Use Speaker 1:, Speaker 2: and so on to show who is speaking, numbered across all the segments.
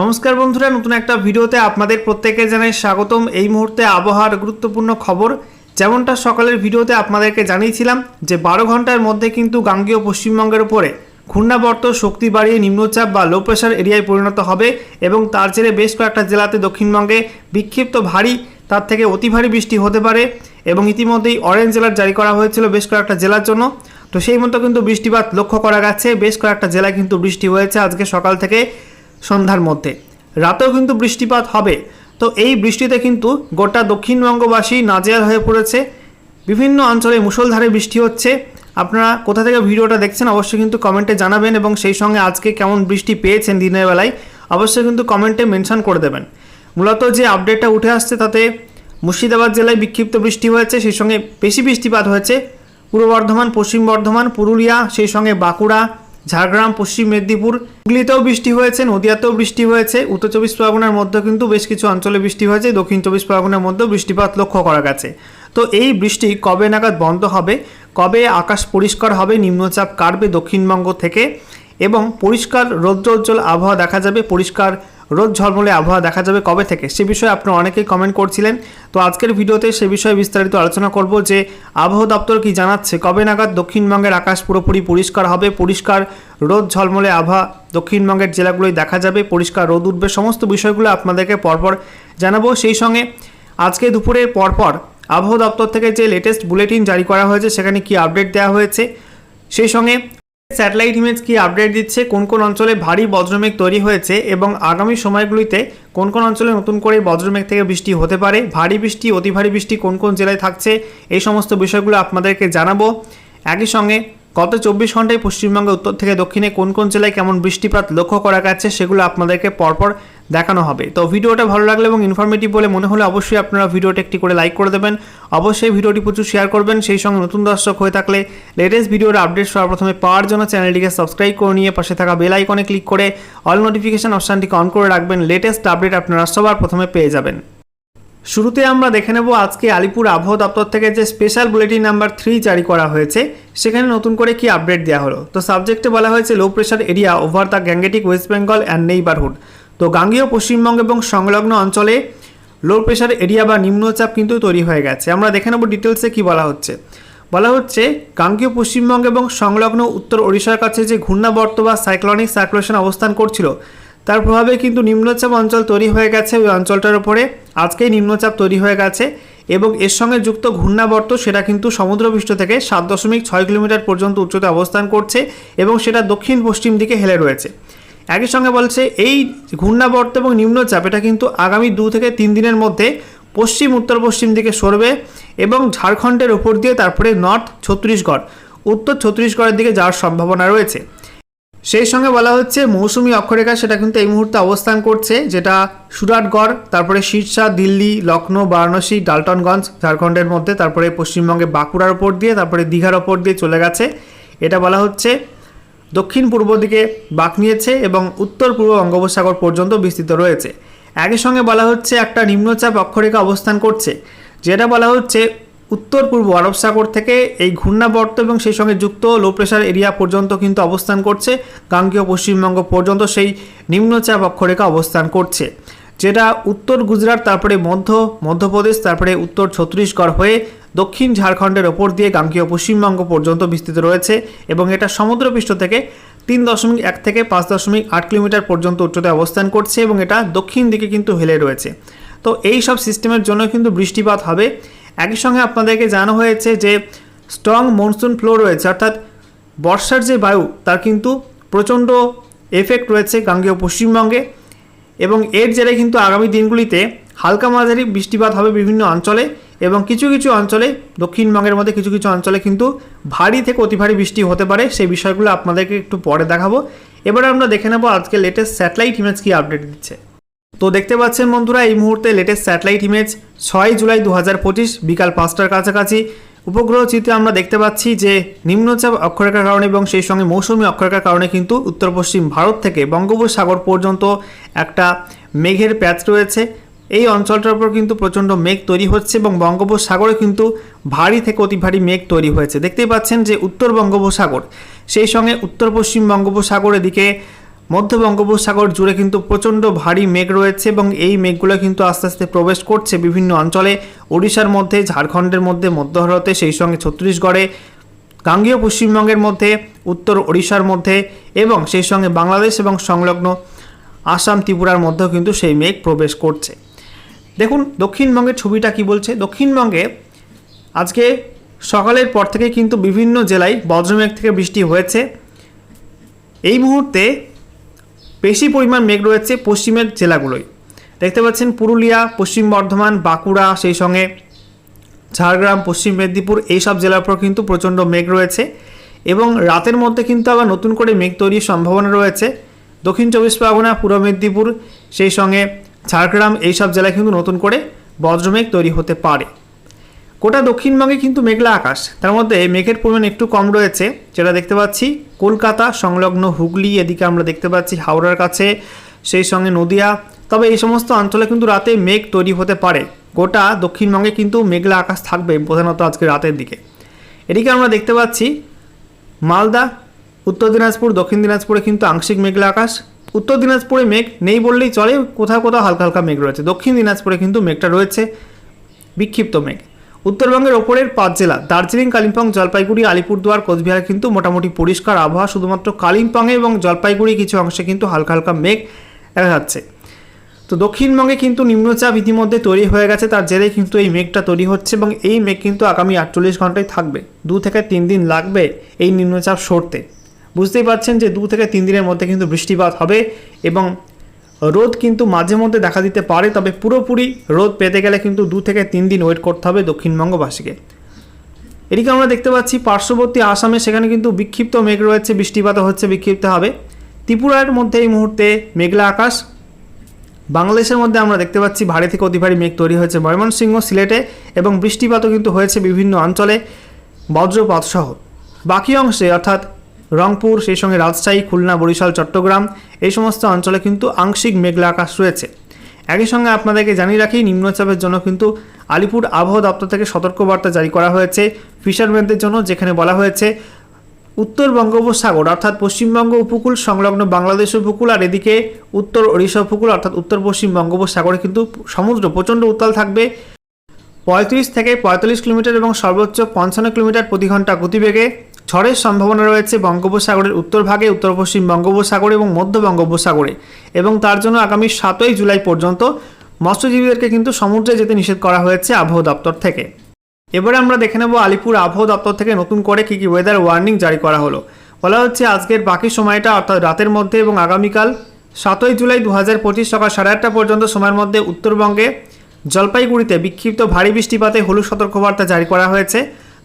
Speaker 1: নমস্কার বন্ধুরা, নতুন একটা ভিডিওতে আপনাদের প্রত্যেকে জানাই স্বাগতম। এই মুহূর্তে আবহাওয়ার গুরুত্বপূর্ণ খবর, যেমনটা সকালের ভিডিওতে আপনাদেরকে জানিয়েছিলাম যে বারো ঘণ্টার মধ্যে কিন্তু গাঙ্গীয় পশ্চিমবঙ্গের উপরে ঘূর্ণাবর্ত শক্তি বাড়িয়ে নিম্নচাপ বা লো প্রেশার এরিয়ায় পরিণত হবে এবং তার জেরে বেশ কয়েকটা জেলাতে দক্ষিণবঙ্গে বিক্ষিপ্ত ভারী, তার থেকে অতি ভারী বৃষ্টি হতে পারে এবং ইতিমধ্যেই অরেঞ্জ অ্যালার্ট জারি করা হয়েছিল বেশ কয়েকটা জেলার জন্য। তো সেই মতো কিন্তু বৃষ্টিপাত লক্ষ্য করা গেছে, বেশ কয়েকটা জেলায় কিন্তু বৃষ্টি হয়েছে আজকে সকাল থেকে। সন্ধ্যার মধ্যে। রাতেও কিন্তু বৃষ্টিপাত হবে। তো এই বৃষ্টিতে কিন্তু গোটা দক্ষিণবঙ্গবাসী নাজেহাল হয়ে পড়েছে। বিভিন্ন অঞ্চলে মুষলধারে বৃষ্টি হচ্ছে। আপনারা কোথা থেকে ভিডিওটা দেখছেন অবশ্যই কিন্তু কমেন্টে জানাবেন এবং সেই সঙ্গে আজকে কেমন বৃষ্টি পেয়েছেন দিনের বেলায় অবশ্যই কিন্তু কমেন্টে মেনশন করে দেবেন। মূলত যে আপডেটটা উঠে আসছে তাতে মুর্শিদাবাদ জেলায় বিক্ষিপ্ত বৃষ্টি হয়েছে, সেই সঙ্গে বেশি বৃষ্টিপাত হয়েছে। পূর্ব বর্ধমান, পশ্চিম বর্ধমান, পুরুলিয়া, সেই সঙ্গে বাঁকুড়া ঝাড়গ্রাম, পশ্চিম মেদিনীপুর। হুগলিতেও বৃষ্টি হয়েছে, নদিয়াতেও বৃষ্টি হয়েছে। উত্তর চব্বিশ পরগনার মধ্যে কিন্তু বেশ কিছু অঞ্চলে বৃষ্টি হয়েছে। দক্ষিণ চব্বিশ পরগনার মধ্যেও বৃষ্টিপাত লক্ষ্য করা গেছে। তো এই বৃষ্টি কবে নাগাদ বন্ধ হবে? কবে আকাশ পরিষ্কার হবে? নিম্নচাপ কাটবে দক্ষিণবঙ্গ থেকে? এবং পরিষ্কার রৌদ্রোজ্জ্বল আবহাওয়া দেখা যাবে। পরিষ্কার রোদ ঝলমলে আবহাওয়া দেখা যাবে কবে থেকে? সে বিষয়ে আপনারা অনেকেই কমেন্ট করছিলেন। তো আজকের ভিডিওতে সে বিষয়ে বিস্তারিত আলোচনা করব যে, আবহাওয়া দপ্তর কি জানাচ্ছে? কবে নাগাদ দক্ষিণবঙ্গের আকাশ পুরোপুরি পরিষ্কার হবে? পরিষ্কার রোদ ঝলমলে আবহাওয়া দক্ষিণবঙ্গের জেলাগুলোই দেখা যাবে? পরিষ্কার রোদ উঠবে? সমস্ত বিষয়গুলো আপনাদেরকে পরপর জানাব। সেই সঙ্গে আজকে দুপুরে পরপর আবহাওয়া দপ্তর থেকে যে লেটেস্ট বুলেটিন জারি করা হয়েছে, সেখানে কি আপডেট দেওয়া হয়েছে? সেই সঙ্গে স্যাটেলাইট ইমেজ কি আপডেট দিচ্ছে? কোন কোন অঞ্চলে ভারী বজ্রমেঘ তৈরি হয়েছে? এবং আগামী সময়গুলিতে কোন কোন অঞ্চলে নতুন করে বজ্রমেঘ থেকে বৃষ্টি হতে পারে? ভারী বৃষ্টি অতি ভারী বৃষ্টি কোন কোন জেলায় থাকছে? এই সমস্ত বিষয়গুলো আপনাদেরকে জানাব। একই সঙ্গে গত চব্বিশ ঘন্টায় পশ্চিমবঙ্গের উত্তর থেকে দক্ষিণে কোন কোন জেলায় কেমন বৃষ্টিপাত লক্ষ্য করা গেছে সেগুলো আপনাদেরকে পরপর দেখানো হবে। তো ভিডিওটা ভালো লাগলে এবং ইনফরমেটিভ বলে মনে হলে অবশ্যই আপনারা ভিডিওটা একটি করে লাইক করে দেবেন। অবশ্যই ভিডিওটি প্রচুর শেয়ার করবেন। সেই সঙ্গে নতুন দর্শক হয়ে থাকলে লেটেস্ট ভিডিওর আপডেট সবার প্রথমে পাওয়ার জন্য চ্যানেলটিকে সাবস্ক্রাইব করে নিয়ে পাশে থাকা বেল আইকনে ক্লিক করে অল নোটিফিকেশান অপশানটিকে অন করে রাখবেন। লেটেস্ট আপডেট আপনারা সবার প্রথমে পেয়ে যাবেন। শুরুতে আমরা দেখে নেব আজকে আলিপুর আবহাওয়া দপ্তর থেকে যে স্পেশাল বুলেটিন নাম্বার থ্রি জারি করা হয়েছে, সেখানে নতুন করে কি আপডেট দেওয়া হলো? তো সাবজেক্টে বলা হয়েছে low pressure area over the Gangetic West Bengal and neighbourhood তো গাঙ্গীয়, পশ্চিমবঙ্গ এবং সংলগ্ন অঞ্চলে লো প্রেশার এরিয়া বা নিম্নচাপ কিন্তু তৈরি হয়ে গেছে। আমরা দেখে নেব ডিটেলসে কি বলা হচ্ছে। বলা হচ্ছে, গাঙ্গীয়, পশ্চিমবঙ্গ এবং সংলগ্ন উত্তর ওড়িশার কাছে যে ঘূর্ণাবর্ত বা সাইক্লনিক সার্কুলেশন অবস্থান করছিল তার প্রভাবে কিন্তু নিম্নচাপ অঞ্চল তৈরি হয়ে গেছে। ওই অঞ্চলটার উপরে আজকেই নিম্নচাপ তৈরি হয়ে গেছে এবং এর সঙ্গে যুক্ত ঘূর্ণাবর্ত সেটা কিন্তু সমুদ্রপৃষ্ঠ থেকে সাত দশমিক ছয় কিলোমিটার পর্যন্ত উচ্চতায় অবস্থান করছে এবং সেটা দক্ষিণ পশ্চিম দিকে হেলে রয়েছে। একই সঙ্গে বলছে, এই ঘূর্ণাবর্ত এবং নিম্নচাপ এটা কিন্তু আগামী দু থেকে তিন দিনের মধ্যে পশ্চিম, উত্তর পশ্চিম দিকে সরবে এবং ঝাড়খণ্ডের ওপর দিয়ে তারপরে নর্থ ছত্তিশগড়, উত্তর ছত্তিশগড়ের দিকে যাওয়ার সম্ভাবনা রয়েছে। সেই সঙ্গে বলা হচ্ছে, মৌসুমি অক্ষরেখা সেটা কিন্তু এই মুহূর্তে অবস্থান করছে, যেটা সুরাটগড়, তারপরে শীর্ষা দিল্লি লখনৌ বারাণসী, ডালটনগঞ্জ, ঝাড়খণ্ডের মধ্যে, তারপরে পশ্চিমবঙ্গে বাঁকুড়ার ওপর দিয়ে, তারপরে দীঘার ওপর দিয়ে চলে গেছে। এটা বলা হচ্ছে, দক্ষিণ পূর্ব দিকে বাঁক নিয়েছে এবং উত্তর পূর্ব বঙ্গোপসাগর পর্যন্ত বিস্তৃত রয়েছে। একই সঙ্গে বলা হচ্ছে, একটা নিম্নচাপ অক্ষরেখা অবস্থান করছে, যেটা বলা হচ্ছে উত্তর পূর্ব আরব সাগর থেকে এই ঘূর্ণাবর্ত এবং সেই সঙ্গে যুক্ত লো প্রেশার এরিয়া পর্যন্ত কিন্তু অবস্থান করছে, গাঙ্গীয় পশ্চিমবঙ্গ পর্যন্ত সেই নিম্নচাপ অক্ষরেখা অবস্থান করছে, যেটা উত্তর গুজরাট, তারপরে মধ্য, মধ্যপ্রদেশ, তারপরে উত্তর ছত্তিশগড় হয়ে দক্ষিণ ঝাড়খণ্ডের ওপর দিয়ে গাঙ্গীয় পশ্চিমবঙ্গ পর্যন্ত বিস্তৃত রয়েছে এবং এটা সমুদ্রপৃষ্ঠ থেকে তিন দশমিক এক থেকে পাঁচ দশমিক আট কিলোমিটার পর্যন্ত উচ্চতায় অবস্থান করছে এবং এটা দক্ষিণ দিকে কিন্তু হেলে রয়েছে। তো এই সব সিস্টেমের জন্য কিন্তু বৃষ্টিপাত হবে। একই সঙ্গে আপনাদেরকে জানানো হয়েছে যে স্ট্রং মনসুন ফ্লো রয়েছে, অর্থাৎ বর্ষার যে বায়ু, তার কিন্তু প্রচণ্ড এফেক্ট রয়েছে গাঙ্গেয় পশ্চিমবঙ্গে এবং এর জেরে কিন্তু আগামী দিনগুলিতে হালকা মাঝারি বৃষ্টিপাত হবে বিভিন্ন অঞ্চলে এবং কিছু কিছু অঞ্চলে দক্ষিণবঙ্গের মধ্যে কিছু কিছু অঞ্চলে কিন্তু ভারী থেকে অতি ভারী বৃষ্টি হতে পারে। সেই বিষয়গুলো আপনাদেরকে একটু পরে দেখাবো। এবারে আমরা দেখে নেব আজকে লেটেস্ট স্যাটেলাইট ইমেজ কি আপডেট দিচ্ছে। তো দেখতে পাচ্ছেন বন্ধুরা, এই মুহূর্তে লেটেস্ট স্যাটেলাইট ইমেজ ছয় জুলাই দু হাজার পঁচিশ বিকাল পাঁচটার কাছাকাছি। উপগ্রহ চিত্রে আমরা দেখতে পাচ্ছি যে নিম্নচাপ অক্ষরেখার কারণে এবং সেই সঙ্গে মৌসুমি অক্ষরেখার কারণে কিন্তু উত্তর পশ্চিম ভারত থেকে বঙ্গোপসাগর পর্যন্ত একটা মেঘের প্যাচ রয়েছে। এই অঞ্চলটার উপর কিন্তু প্রচণ্ড মেঘ তৈরি হচ্ছে এবং বঙ্গোপসাগরে কিন্তু ভারী থেকে অতি ভারী মেঘ তৈরি হয়েছে। দেখতেই পাচ্ছেন যে উত্তর বঙ্গোপসাগর, সেই সঙ্গে উত্তর পশ্চিম বঙ্গোপসাগর এদিকে মধ্য বঙ্গোপসাগর জুড়ে কিন্তু প্রচণ্ড ভারী মেঘ রয়েছে এবং এই মেঘগুলো কিন্তু আস্তে আস্তে প্রবেশ করছে বিভিন্ন অঞ্চলে। ওড়িশার মধ্যে, ঝাড়খণ্ডের মধ্যে, মধ্য ভারতে, সেই সঙ্গে ছত্তিশগড়ে, গাঙ্গীয় পশ্চিমবঙ্গের মধ্যে, উত্তর ওড়িশার মধ্যে এবং সেই সঙ্গে বাংলাদেশ এবং সংলগ্ন আসাম, ত্রিপুরার মধ্যেও কিন্তু সেই মেঘ প্রবেশ করছে। দেখুন, দক্ষিণবঙ্গের ছবিটা কি বলছে? দক্ষিণবঙ্গে আজকে সকালের পর থেকে কিন্তু বিভিন্ন জেলায় বজ্রমেঘ থেকে বৃষ্টি হয়েছে। এই মুহূর্তে বেশি পরিমাণ মেঘ রয়েছে পশ্চিমের জেলাগুলোয়। দেখতে পাচ্ছেন পুরুলিয়া, পশ্চিম বর্ধমান, বাঁকুড়া, সেই সঙ্গে ঝাড়গ্রাম, পশ্চিম মেদিনীপুর এইসব জেলার উপর কিন্তু প্রচণ্ড মেঘ রয়েছে এবং রাতের মধ্যে কিন্তু আবার নতুন করে মেঘ তৈরির সম্ভাবনা রয়েছে। দক্ষিণ চব্বিশ পরগনা, পূর্ব মেদিনীপুর, সেই সঙ্গে ঝাড়গ্রাম এইসব জেলায় কিন্তু নতুন করে বজ্রমেঘ তৈরি হতে পারে। গোটা দক্ষিণবঙ্গে কিন্তু মেঘলা আকাশ। তার মধ্যে মেঘের পরিমাণ একটু কম রয়েছে, যেটা দেখতে পাচ্ছি। কলকাতা সংলগ্ন হুগলি, এদিকে আমরা দেখতে পাচ্ছি হাওড়ার কাছে, সেই সঙ্গে নদিয়া। তবে এই সমস্ত অঞ্চলে কিন্তু রাতে মেঘ তৈরি হতে পারে। গোটা দক্ষিণবঙ্গে কিন্তু মেঘলা আকাশ থাকবে প্রধানত আজকে রাতের দিকে। এদিকে আমরা দেখতে পাচ্ছি মালদা, উত্তর দিনাজপুর, দক্ষিণ দিনাজপুরে কিন্তু আংশিক মেঘলা আকাশ। উত্তর দিনাজপুরে মেঘ নেই বললেই চলে, কোথাও কোথাও হালকা হালকা মেঘ রয়েছে। দক্ষিণ দিনাজপুরে কিন্তু মেঘটা রয়েছে, বিক্ষিপ্ত মেঘ। উত্তরবঙ্গের ওপরের পাঁচ জেলা, দার্জিলিং, কালিম্পং, জলপাইগুড়ি, আলিপুরদুয়ার, কোচবিহার কিন্তু মোটামুটি পরিষ্কার আবহাওয়া, শুধুমাত্র কালিম্পংয়ে এবং জলপাইগুড়ি কিছু অংশে কিন্তু হালকা হালকা মেঘ দেখা যাচ্ছে। তো দক্ষিণবঙ্গে কিন্তু নিম্নচাপ ইতিমধ্যে তৈরি হয়ে গেছে, তার জেরে কিন্তু এই মেঘটা তৈরি হচ্ছে এবং এই মেঘ কিন্তু আগামী আটচল্লিশ ঘন্টায় থাকবে। দু থেকে তিন দিন লাগবে এই নিম্নচাপ সরতে। বুঝতেই পারছেন যে দু থেকে তিন দিনের মধ্যে কিন্তু বৃষ্টিপাত হবে এবং রোদ কিন্তু মাঝে মধ্যে দেখা দিতে পারে, তবে পুরোপুরি রোদ পেতে গেলে কিন্তু দু থেকে তিন দিন ওয়েট করতে হবে দক্ষিণবঙ্গবাসীকে। এদিকে আমরা দেখতে পাচ্ছি পার্শ্ববর্তী আসামে সেখানে কিন্তু বিক্ষিপ্ত মেঘ রয়েছে বৃষ্টিপাত হচ্ছে, বিক্ষিপ্ত হবে। ত্রিপুরার মধ্যে এই মুহূর্তে মেঘলা আকাশ। বাংলাদেশের মধ্যে আমরা দেখতে পাচ্ছি ভারী থেকে অতি ভারী মেঘ তৈরি হয়েছে ময়মনসিংহ সিলেটে এবং বৃষ্টিপাতও কিন্তু হয়েছে বিভিন্ন অঞ্চলে বজ্রপাত সহ বাকি অংশে অর্থাৎ রংপুর, সেই সঙ্গে রাজশাহী, খুলনা, বরিশাল, চট্টগ্রাম, এই সমস্ত অঞ্চলে কিন্তু আংশিক মেঘলা আকাশ রয়েছে। একই সঙ্গে আপনাদেরকে জানিয়ে রাখি, নিম্নচাপের জন্য কিন্তু আলিপুর আবহাওয়া দপ্তর থেকে সতর্কবার্তা জারি করা হয়েছে ফিশারম্যানদের জন্য, যেখানে বলা হয়েছে, উত্তর বঙ্গোপসাগর, অর্থাৎ পশ্চিমবঙ্গ উপকূল সংলগ্ন বাংলাদেশ উপকূল আর এদিকে উত্তর ওড়িশা উপকূল, অর্থাৎ উত্তর পশ্চিম বঙ্গোপসাগরে কিন্তু সমুদ্র, প্রচণ্ড উত্তাল থাকবে। পঁয়ত্রিশ থেকে পঁয়তাল্লিশ কিলোমিটার এবং সর্বোচ্চ পঞ্চান্ন কিলোমিটার প্রতি ঘণ্টা গতিবেগে ঝড়ের সম্ভাবনা রয়েছে বঙ্গোপসাগরের উত্তর ভাগে, উত্তর পশ্চিম বঙ্গোপসাগর এবং মধ্য বঙ্গোপসাগরে এবং তার জন্য আগামী সাতই জুলাই পর্যন্ত মৎস্যজীবীদেরকে কিন্তু সমুদ্রে যেতে নিষেধ করা হয়েছে আবহাওয়া দপ্তর থেকে। এবারে আমরা দেখে নেব আলিপুর আবহাওয়া দপ্তর থেকে নতুন করে কী কী ওয়েদার ওয়ার্নিং জারি করা হলো। বলা হচ্ছে আজকের বাকি সময়টা অর্থাৎ রাতের মধ্যে এবং আগামীকাল সাতই জুলাই দু হাজার পঁচিশ সকাল সাড়ে আটটা পর্যন্ত সময়ের মধ্যে উত্তরবঙ্গে জলপাইগুড়িতে বিক্ষিপ্ত ভারী বৃষ্টিপাতে হলুদ সতর্কবার্তা জারি করা হয়েছে।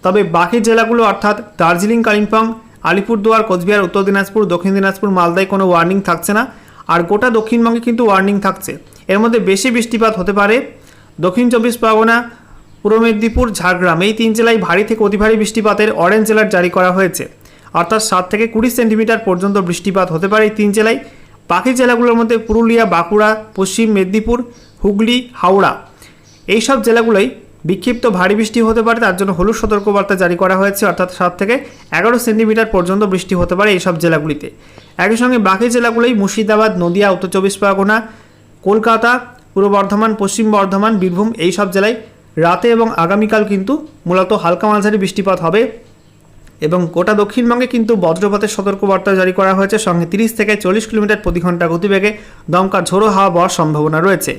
Speaker 1: তবে বাকি জেলাগুলো অর্থাৎ দার্জিলিং, কালিম্পং, আলিপুরদুয়ার, কোচবিহার, উত্তর দিনাজপুর, দক্ষিণ দিনাজপুর, মালদায় কোনো ওয়ার্নিং থাকছে না। আর গোটা দক্ষিণবঙ্গে কিন্তু ওয়ার্নিং থাকছে। এর মধ্যে বেশি বৃষ্টিপাত হতে পারে দক্ষিণ চব্বিশ পরগনা, পূর্ব মেদিনীপুর, ঝাড়গ্রাম। এই তিন জেলায় ভারী থেকে অতি ভারী বৃষ্টিপাতের অরেঞ্জ অ্যালার্ট জারি করা হয়েছে। অর্থাৎ সাত থেকে কুড়ি সেন্টিমিটার পর্যন্ত বৃষ্টিপাত হতে পারে এই তিন জেলায়। বাকি জেলাগুলোর মধ্যে পুরুলিয়া, বাঁকুড়া, পশ্চিম মেদিনীপুর, হুগলি, হাওড়া। এইসব জেলাগুলোই বিক্ষিপ্ত ভারী বৃষ্টি হতে পারে, তার জন্য হলুদ সতর্কবার্তা জারি করা হয়েছে, অর্থাৎ সাত থেকে এগারো সেন্টিমিটার পর্যন্ত বৃষ্টি হতে পারে এইসব জেলাগুলিতে। একই সঙ্গে বাকি জেলাগুলোই মুর্শিদাবাদ, নদিয়া, উত্তর চব্বিশ পরগনা, কলকাতা, পূর্ব বর্ধমান, পশ্চিম বর্ধমান, বীরভূম এই সব জেলায় রাতে এবং আগামীকাল কিন্তু মূলত হালকা মাঝারি বৃষ্টিপাত হবে এবং গোটা দক্ষিণবঙ্গে কিন্তু বজ্রপাতের সতর্কবার্তা জারি করা হয়েছে। সঙ্গে তিরিশ থেকে চল্লিশ কিলোমিটার প্রতি ঘণ্টা গতিবেগে দমকা ঝোড়ো হাওয়া বওয়ার সম্ভাবনা রয়েছে।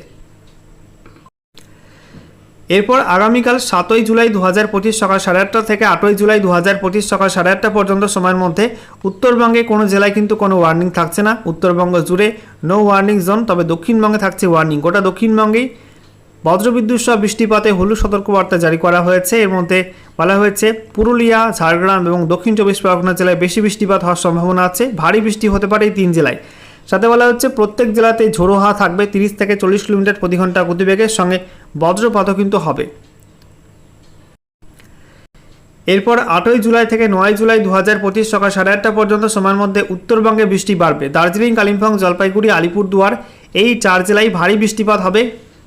Speaker 1: এরপর আগামীকাল সাতই জুলাই দু হাজার পঁচিশ সকাল সাড়ে আটটা থেকে আটই জুলাই দু হাজার পঁচিশ সকাল সাড়ে আটটা পর্যন্ত সময়ের মধ্যে উত্তরবঙ্গে কোনো জেলায় কিন্তু কোনো ওয়ার্নিং থাকছে না। উত্তরবঙ্গ জুড়ে নো ওয়ার্নিং জোন তবে দক্ষিণবঙ্গে থাকছে ওয়ার্নিং গোটা দক্ষিণবঙ্গেই বজ্রবিদ্যুৎ সহ বৃষ্টিপাতে হলুদ সতর্কবার্তা জারি করা হয়েছে। এর মধ্যে বলা হয়েছে, পুরুলিয়া, ঝাড়গ্রাম এবং দক্ষিণ চব্বিশ পরগনা জেলায় বেশি বৃষ্টিপাত হওয়ার সম্ভাবনা আছে। ভারী বৃষ্টি হতে পারে এই তিন জেলায়। সাথে বলা হচ্ছে, প্রত্যেক জেলাতে ঝোড়ো হাওয়া থাকবে। তিরিশ থেকে চল্লিশ কিলোমিটার প্রতি ঘণ্টা গতিবেগের সঙ্গে বজ্রপাতও কিন্তু হবে। এরপর আটই জুলাই থেকে নয় জুলাই দু হাজার পঁচিশ সকাল সাড়ে আটটা পর্যন্ত সময়ের মধ্যে উত্তরবঙ্গে বৃষ্টি বাড়বে। দার্জিলিং, কালিম্পং, জলপাইগুড়ি, আলিপুরদুয়ার এই চার জেলায় ভারী বৃষ্টিপাত হবে।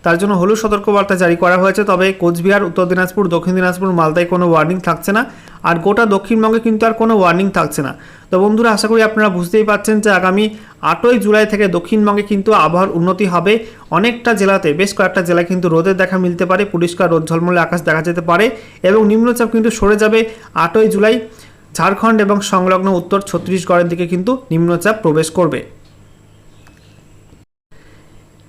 Speaker 1: তার জন্য হলুদ সতর্কবার্তা জারি করা হয়েছে, তবে কোচবিহার, উত্তর দিনাজপুর, দক্ষিণ দিনাজপুর, মালদায় কোনো ওয়ার্নিং থাকছে না। আর গোটা দক্ষিণবঙ্গে কিন্তু আর কোনো ওয়ার্নিং থাকছে না। তো বন্ধুরা, আশা করি আপনারা বুঝতেই পারছেন যে আগামী আটই জুলাই থেকে দক্ষিণবঙ্গে কিন্তু আবহাওয়ার উন্নতি হবে অনেকটা জেলাতে। বেশ কয়েকটা জেলায় কিন্তু রোদের দেখা মিলতে পারে, পরিষ্কার রোদ ঝলমলে আকাশ দেখা যেতে পারে এবং নিম্নচাপ কিন্তু সরে যাবে আটই জুলাই। ঝাড়খণ্ড এবং সংলগ্ন উত্তর ছত্তিশগড়ের দিকে কিন্তু নিম্নচাপ প্রবেশ করবে।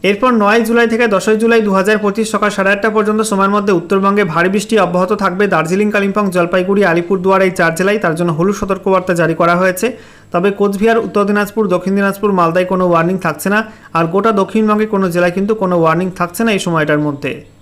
Speaker 1: এরপর নয় জুলাই থেকে দশই জুলাই দু হাজার পঁচিশ সকাল সাড়ে আটটা পর্যন্ত সময়ের মধ্যে উত্তরবঙ্গে ভারী বৃষ্টি অব্যাহত থাকবে। দার্জিলিং, কালিম্পং, জলপাইগুড়ি, আলিপুরদুয়ার এই চার জেলায় তার জন্য হলুদ সতর্কবার্তা জারি করা হয়েছে। তবে কোচবিহার, উত্তর দিনাজপুর, দক্ষিণ দিনাজপুর, মালদায় কোনো ওয়ার্নিং থাকছে না। আর গোটা দক্ষিণবঙ্গে কোনো জেলায় কিন্তু কোনো ওয়ার্নিং থাকছে না এই সময়টার মধ্যে।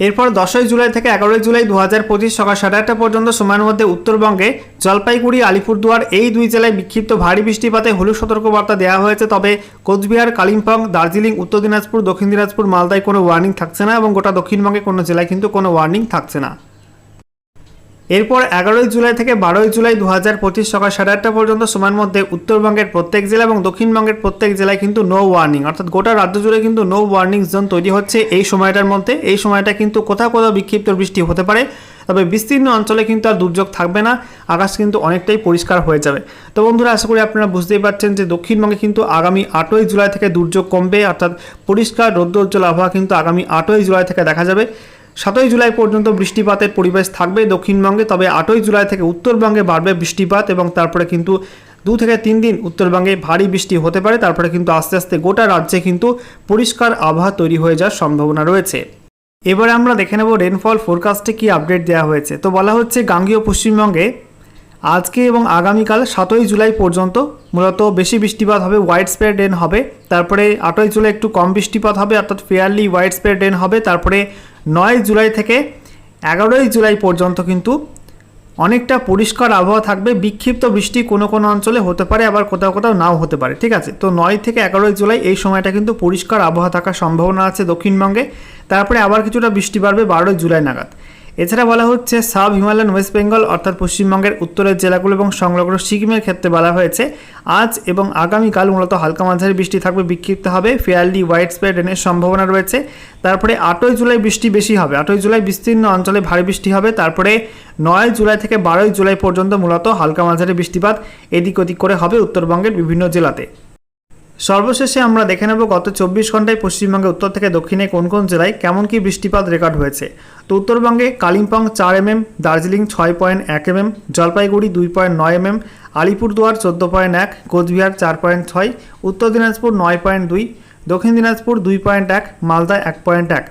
Speaker 1: এরপর দশই জুলাই থেকে এগারোই জুলাই দু হাজার পঁচিশ সকাল সাড়ে আটটা পর্যন্ত সময়ের মধ্যে উত্তরবঙ্গে জলপাইগুড়ি, আলিপুরদুয়ার এই দুই জেলায় বিক্ষিপ্ত ভারী বৃষ্টিপাতে হলুদ সতর্কবার্তা দেওয়া হয়েছে। তবে কোচবিহার, কালিম্পং, দার্জিলিং, উত্তর দিনাজপুর, দক্ষিণ দিনাজপুর, মালদায় কোনো ওয়ার্নিং থাকছে না এবং গোটা দক্ষিণবঙ্গে কোনো জেলায় কিন্তু কোনো ওয়ার্নিং থাকছে না। এরপর এগারোই জুলাই থেকে বারোই জুলাই দু হাজার পঁচিশ সকাল সাড়ে আটটা পর্যন্ত সময়ের মধ্যে উত্তরবঙ্গের প্রত্যেক জেলা এবং দক্ষিণবঙ্গের প্রত্যেক জেলায় কিন্তু নো ওয়ার্নিং অর্থাৎ গোটা রাজ্য জুড়ে কিন্তু নো ওয়ার্নিং জোন তৈরি হচ্ছে এই সময়টার মধ্যে। এই সময়টা কিন্তু কোথাও কোথাও বিক্ষিপ্ত বৃষ্টি হতে পারে, তবে বিস্তীর্ণ অঞ্চলে কিন্তু আর দুর্যোগ থাকবে না, আকাশ কিন্তু অনেকটাই পরিষ্কার হয়ে যাবে। তো বন্ধুরা, আশা করি আপনারা বুঝতেই পারছেন যে দক্ষিণবঙ্গে কিন্তু আগামী আটই জুলাই থেকে দুর্যোগ কমবে, অর্থাৎ পরিষ্কার রৌদ্রোজ্জ্বল আবহাওয়া কিন্তু আগামী আটই জুলাই থেকে দেখা যাবে। সাতই জুলাই পর্যন্ত বৃষ্টিপাতের পরিবেশ থাকবে দক্ষিণবঙ্গে, তবে আটই জুলাই থেকে উত্তরবঙ্গে বাড়বে বৃষ্টিপাত এবং তারপরে কিন্তু দু থেকে তিন দিন উত্তরবঙ্গে ভারী বৃষ্টি হতে পারে। তারপরে কিন্তু আস্তে আস্তে গোটা রাজ্যে কিন্তু পরিষ্কার আবহাওয়া তৈরি হয়ে যাওয়ার সম্ভাবনা রয়েছে। এবারে আমরা দেখে নেব রেনফল ফোরকাস্টে কি আপডেট দেওয়া হয়েছে। তো বলা হচ্ছে, গাঙ্গীয় পশ্চিমবঙ্গে আজকে এবং আগামীকাল সাতই জুলাই পর্যন্ত মূলত বেশি বৃষ্টিপাত হবে হোয়াইট স্প্রেড রেন হবে। তারপরে আটই জুলাই একটু কম বৃষ্টিপাত হবে, অর্থাৎ ফেয়ারলি হোয়াইট স্প্রেড রেন হবে। তারপরে নয় জুলাই থেকে এগারোই জুলাই পর্যন্ত কিন্তু অনেকটা পরিষ্কার আবহাওয়া থাকবে। বিক্ষিপ্ত বৃষ্টি কোনো কোনো অঞ্চলে হতে পারে, আবার কোথাও কোথাও নাও হতে পারে। ঠিক আছে? তো নয় থেকে এগারোই জুলাই এই সময়টা কিন্তু পরিষ্কার আবহাওয়া থাকার সম্ভাবনা আছে দক্ষিণবঙ্গে। তারপরে আবার কিছুটা বৃষ্টি বাড়বে বারোই জুলাই নাগাদ। এছাড়া বলা হচ্ছে সাব হিমালয়ান, ওয়েস্ট বেঙ্গল, অর্থাৎ পশ্চিমবঙ্গের উত্তরের জেলাগুলো এবং সংলগ্ন সিকিমের ক্ষেত্রে বলা হয়েছে, আজ এবং আগামীকাল মূলত হালকা মাঝারি বৃষ্টি থাকবে, বিক্ষিপ্ত হবে, ফেয়ারলি হোয়াইট স্প্রেড রেনের সম্ভাবনা রয়েছে। তারপরে আটই জুলাই বৃষ্টি বেশি হবে, আটই জুলাই বিস্তীর্ণ অঞ্চলে ভারী বৃষ্টি হবে, তারপরে নয় জুলাই থেকে বারোই জুলাই পর্যন্ত মূলত হালকা মাঝারি বৃষ্টিপাত এদিক ওদিক করে হবে উত্তরবঙ্গের বিভিন্ন জেলাতে। সর্বশেষে আমরা দেখে নেব গত চব্বিশ ঘন্টায় পশ্চিমবঙ্গে উত্তর থেকে দক্ষিণে কোন কোন জেলায় কেমন কি বৃষ্টিপাত রেকর্ড হয়েছে। তো উত্তরবঙ্গে কালিম্পং চার এম এম দার্জিলিং ছয় পয়েন্ট এক এম এম জলপাইগুড়ি দুই পয়েন্ট নয় এম এম আলিপুরদুয়ার চোদ্দ পয়েন্ট এক, কোচবিহার চার পয়েন্ট ছয়, উত্তর দিনাজপুর নয় পয়েন্ট দুই, দক্ষিণ দিনাজপুর দুই পয়েন্ট এক, মালদা এক পয়েন্ট এক।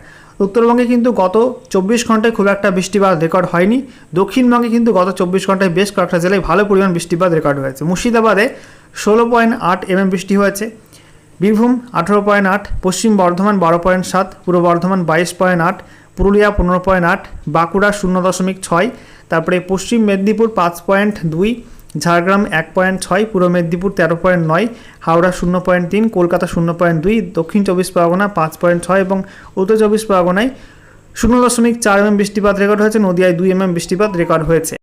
Speaker 1: উত্তরবঙ্গে কিন্তু গত চব্বিশ ঘন্টায় খুব একটা বৃষ্টিপাত রেকর্ড হয়নি। দক্ষিণবঙ্গে কিন্তু গত চব্বিশ ঘন্টায় বেশ কয়েকটা জেলায় ভালো পরিমাণ বৃষ্টিপাত রেকর্ড হয়েছে। মুর্শিদাবাদে ষোলো পয়েন্ট আট এমএম বৃষ্টি হয়েছে। বীরভূম আঠেরো পয়েন্ট আট, পশ্চিম বর্ধমান বারো পয়েন্ট সাত, পূর্ব বর্ধমান বাইশ পয়েন্ট আট, পুরুলিয়া পনেরো পয়েন্ট আট, বাঁকুড়া শূন্য দশমিক ছয়, তারপরে পশ্চিম মেদিনীপুর পাঁচ পয়েন্ট দুই ঝাড়গ্রাম এক পয়েন্ট ছয়, পূর্ব মেদিনীপুর তেরো পয়েন্ট নয়, হাওড়া শূন্য পয়েন্ট তিন, কলকাতা শূন্য পয়েন্ট দুই, দক্ষিণ চব্বিশ পরগনা পাঁচ পয়েন্ট ছয় এবং উত্তর চব্বিশ পরগনায় শূন্য দশমিক চার এম বৃষ্টিপাত রেকর্ড হয়েছে। নদিয়ায় দুই এমএম বৃষ্টিপাত রেকর্ড হয়েছে।